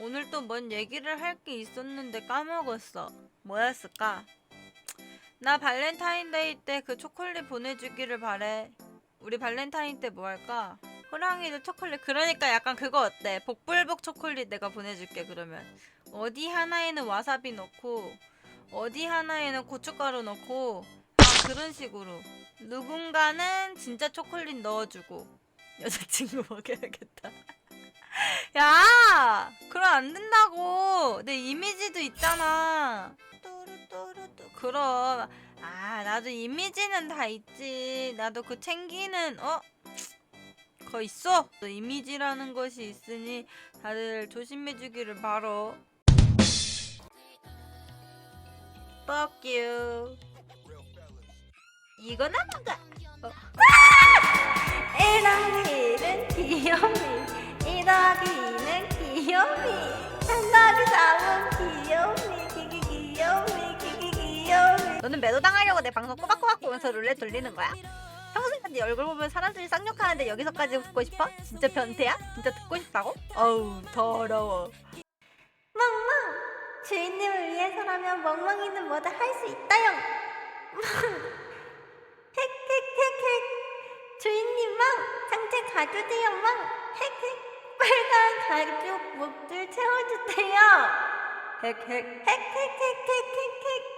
오늘 또 뭔 얘기를 할 게 있었는데 까먹었어. 뭐였을까? 나 발렌타인데이 때 그 초콜릿 보내주기를 바래. 우리 발렌타인 때 뭐 할까? 호랑이도 초콜릿. 그러니까 약간 그거 어때? 복불복 초콜릿 내가 보내줄게, 그러면. 어디 하나에는 와사비 넣고, 어디 하나에는 고춧가루 넣고, 아, 그런 식으로. 누군가는 진짜 초콜릿 넣어주고, 여자친구 먹여야겠다. 야! 안 된다고. 내 이미지도 있잖아. 또르또르또 그럼 아 나도 이미지는 다 있지. 나도 그 챙기는 어? 거 있어. 또 이미지라는 것이 있으니 다들 조심해주기를 바로. Fuck 이거나 먹어. 어. 아! 에랑 헤일은 귀여운. 너는 매도당하려고 내 방송 꼬박꼬박 보면서 룰렛 돌리는 거야. 평소에 네 얼굴 보면 사람들이 쌍욕하는데 여기서까지 웃고 싶어? 진짜 변태야? 진짜 듣고 싶다고? 어우 더러워. 멍멍! 주인님을 위해서라면 멍멍이는 뭐든 할 수 있다요. 헥헥헥헥 주인님 멍! 상체 가주세요 멍! 헥헥 빨간 가죽 목줄 채워주세요. 헥헥 헥헥헥헥헥헥